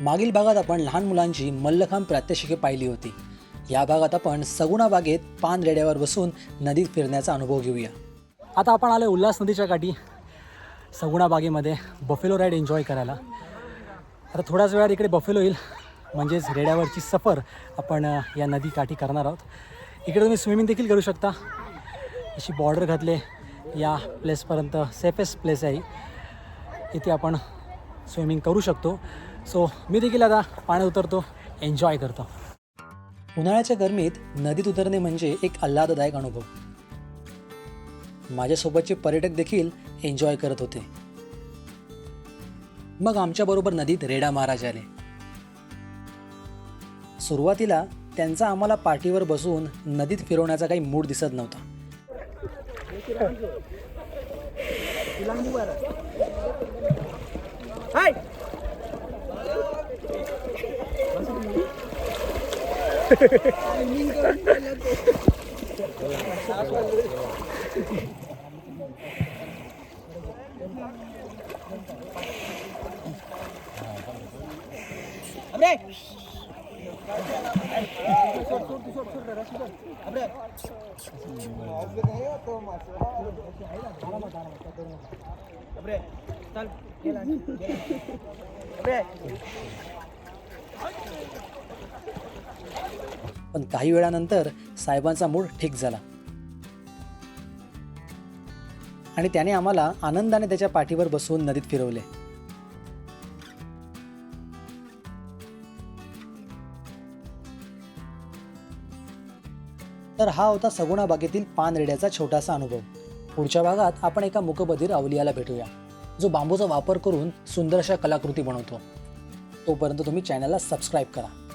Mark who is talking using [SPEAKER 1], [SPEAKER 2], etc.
[SPEAKER 1] मागील भागात आपण लहान मुलांची मल्लखांब प्रात्यक्षिके पाहिली होती. या भागात आपण सगुणा बागेत पान रेड्यावर बसून नदीत फिरण्याचा अनुभव घेऊया. आता आपण आलो उल्हास नदीच्या काठी सगुणा बागेमध्ये बफेलो राईड एन्जॉय करायला. आता थोड्याच वेळात इकडे बफेलो येईल म्हणजेच रेड्यावरची सफर आपण या नदी काठी करणार आहोत. इकडे तुम्ही स्विमिंग देखील करू शकता. अशी बॉर्डर घातले या प्लेसपर्यंत सेफेस्ट प्लेस आहे. इथे आपण स्विमिंग करू शकतो. सो मी देखील आता पाण्यात उतरतो. एन्जॉय करतो. उन्हाळ्याच्या गरमीत नदीत उतरणे म्हणजे एक आल्हाददायक अनुभव. माझ्यासोबतचे पर्यटक देखील एन्जॉय करत होते. मग आमच्याबरोबर नदीत रेडा महाराज आले. सुरुवातीला त्यांचा आम्हाला पाठीवर बसून नदीत फिरवण्याचा काही मूड दिसत नव्हता. Vai! Abre! Abre! Abre! पण काही वेळानंतर साहेबांचा मूड ठीक झाला. आणि त्याने आम्हाला आनंदाने त्याच्या पाठीवर बसवून नदीत फिरवले. तर हा होता सगुणा बागेतील पान रेड्याचा छोटासा अनुभव. पुढच्या भागात आपण एका मुकबधीर अवलियाला भेटूया. जो बांबूचा वापर करून सुंदर अशा कलाकृती बनवतो. तोपर्यंत तुम्ही चॅनलला सबस्क्राईब करा.